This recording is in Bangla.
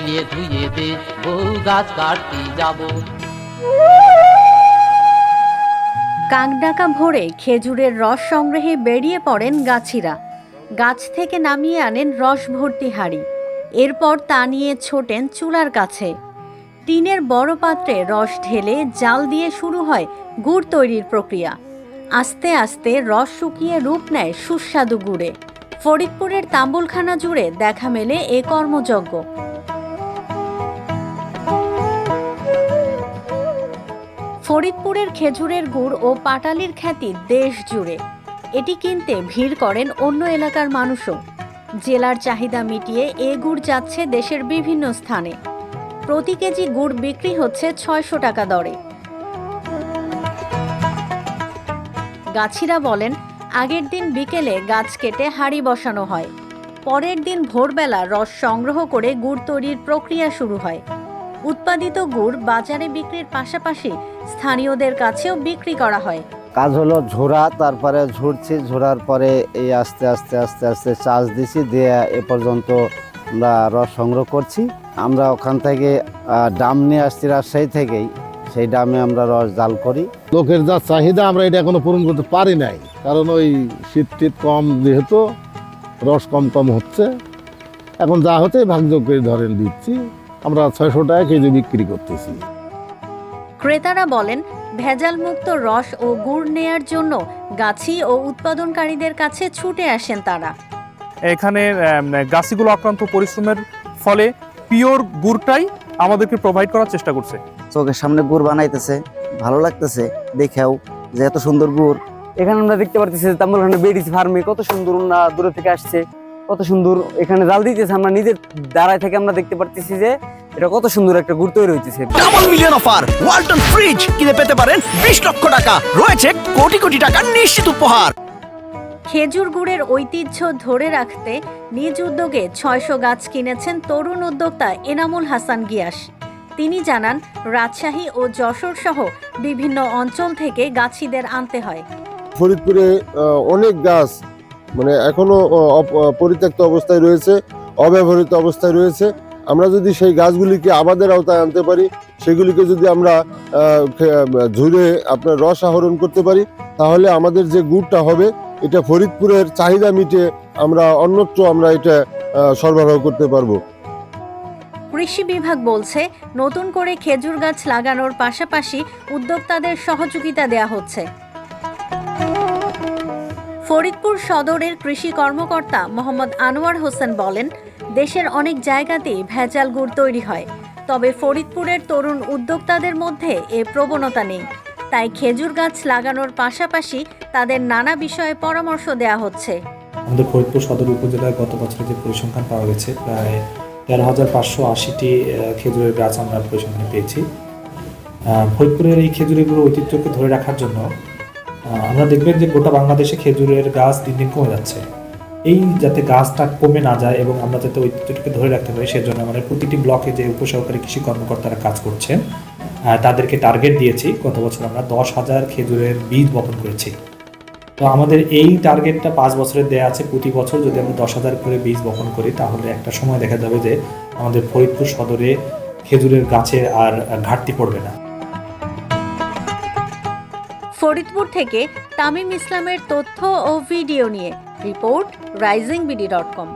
মিলে ধুয়ে দে, বউ গাছ কাটতে যাব। কাকডাকা ভোরে খেজুরের রস সংগ্রহে বেরিয়ে পড়েন গাছিরা। গাছ থেকে নামিয়ে আনেন রস ভর্তি হাড়ি। এরপর তা নিয়ে ছোটেন চুলার কাছে। টিনের বড় পাত্রে রস ঢেলে জাল দিয়ে শুরু হয় গুড় তৈরির প্রক্রিয়া। আস্তে আস্তে রস শুকিয়ে রূপ নেয় সুস্বাদু গুড়ে। ফরিদপুরের তাম্বুলখানা জুড়ে দেখা মেলে এ কর্মযজ্ঞ। ফরিদপুরের খেজুরের গুড় ও পাটালির খ্যাতি দেশ জুড়ে। এটি কিনতে ভিড় করেন অন্য এলাকার মানুষও। জেলার চাহিদা মিটিয়ে এ গুড় যাচ্ছে দেশের বিভিন্ন স্থানে। প্রতি কেজি গুড় বিক্রি হচ্ছে ছয়শো টাকা দরে। গাছিরা বলেন, আগের দিন বিকেলে গাছ কেটে হাড়ি বসানো হয়। পরের দিন ভোরবেলা রস সংগ্রহ করে গুড় তৈরির প্রক্রিয়া শুরু হয়। উৎপাদিত গুড় বাজারে বিক্রির পাশাপাশি স্থানীয়দের কাছেও বিক্রি করা হয়। কাজ হলো ঝোড়া তারপরে ঝুড়ছি ঝোড়ার পরে এই আস্তে আস্তে আস্তে আস্তে চাষ দিছি দিয়ে এ পর্যন্ত আমরা রস সংগ্রহ করছি। আমরা ওখান থেকে ডাম নিয়ে আসছি রাজশাহী থেকেই। সেই ডামে আমরা রস জাল করি। লোকের যা চাহিদা আমরা এটা এখনও পূরণ করতে পারি নাই। কারণ ওই শীত টিত কম যেহেতু রস কম কম হচ্ছে। এখন যা হতে ভাগযোগ করে ধরেন দিচ্ছি। আমরা ছয়শো টাকা কেজি বিক্রি করতেছি। ক্রেতারা বলেন ভেজালমুক্ত রস ও গুড় নেয়ার জন্য গাছি ও উৎপাদনকারীদের কাছে ছুটে আসেন তারা। এখানে গাছিগুলো আক্রান্ত পরিশ্রমের ফলে পিওর গুড়টাই আমাদেরকে প্রোভাইড করার চেষ্টা করছে। চোখের সামনে গুড় বানাইতেছে ভালো লাগতেছে দেখেও যে এত সুন্দর গুড়। এখানে আমরা দেখতে পারতেছি যে তাম্বুলখানা বেডিস ফার্মে কত সুন্দর ওনারা দূরে থেকে আসছে। কত সুন্দর এখানে জাল দিতেছে আমরা নিজের দাঁড়ায় থেকে আমরা দেখতে পারতেছি যে এটা কত সুন্দর একটা গুড় তৈরি হইতেছে। Double million offer Walton fridge কিনে পেতে পারেন বিশ লক্ষ টাকা রয়েছে কোটি কোটি টাকার নিশ্চিত উপহার। খেজুর গুড়ের ঐতিহ্য ধরে রাখতে নিজ উদ্যোগে ছয়শো গাছ কিনেছেন তরুণ উদ্যোক্তা এনামুল হাসান গিয়াস। তিনি জানান রাজশাহী ও যশোর সহ বিভিন্ন অঞ্চল থেকে গাছিদের আনতে হয়। ফরিদপুরে অনেক গাছ মানে এখনও পরিত্যক্ত অবস্থায় রয়েছে, অব্যবহৃত অবস্থায় রয়েছে। আমরা যদি সেই গাছগুলিকে আমাদের আওতায় আনতে পারি, সেগুলিকে যদি আমরা ঝুড়ে আপনার রস আহরণ করতে পারি, তাহলে আমাদের যে গুড়টা হবে, এটা ফরিদপুরের চাহিদা মিটে আমরা অন্যত্র আমরা এটা সরবরাহ করতে পারব। কৃষি বিভাগ বলছে, নতুন করে খেজুর গাছ লাগানোর পাশাপাশি উদ্যোক্তাদের সহযোগিতা দেয়া হচ্ছে। ফরিদপুর সদরের কৃষি কর্মকর্তা মোহাম্মদ আনোয়ার হোসেন বলেন, দেশের অনেক জায়গাতেই ভেজাল গুড় তৈরি হয়। তবে ফরিদপুরের তরুণ উদ্যোক্তাদের মধ্যে এ প্রবণতা নেই। তাই খেজুর গাছ লাগানোর পাশাপাশি তাদের নানা বিষয়ে পরামর্শ দেয়া হচ্ছে। আমাদের ফরিদপুর সদর উপজেলায় গত বছরে যে পরিসংখ্যান পাওয়া গেছে, প্রায় তেরো হাজার পাঁচশো আশিটি খেজুরের গাছ আমরা পরিসংখ্যান পেয়েছি। ফরিদপুরের এই খেজুরিগুলোর ঐতিহ্যকে ধরে রাখার জন্য আমরা দেখবেন যে গোটা বাংলাদেশে খেজুরের গাছ দিন দিন কমে যাচ্ছে। এই যাতে গাছটা কমে না যায় এবং আমরা যাতে ঐতিহ্যটাকে ধরে রাখতে পারি, সেজন্য আমাদের প্রতিটি ব্লকে যে উপসহকারী কৃষি কর্মকর্তারা কাজ করছেন তাদেরকে টার্গেট দিয়েছি। গত বছর আমরা দশ হাজার খেজুরের বীজ বপন করেছি। তো আমাদের এই টার্গেটটা পাঁচ বছরের দেয়া আছে। প্রতি বছর যদি আমরা দশ হাজার করে বীজ বপন করি, তাহলে একটা সময় দেখা যাবে যে আমাদের ফরিদপুর সদরে খেজুরের গাছের আর ঘাটতি পড়বে না। ফরিদপুর থেকে তামিম ইসলামের তথ্য ও ভিডিও নিয়ে report Rising BD dot com.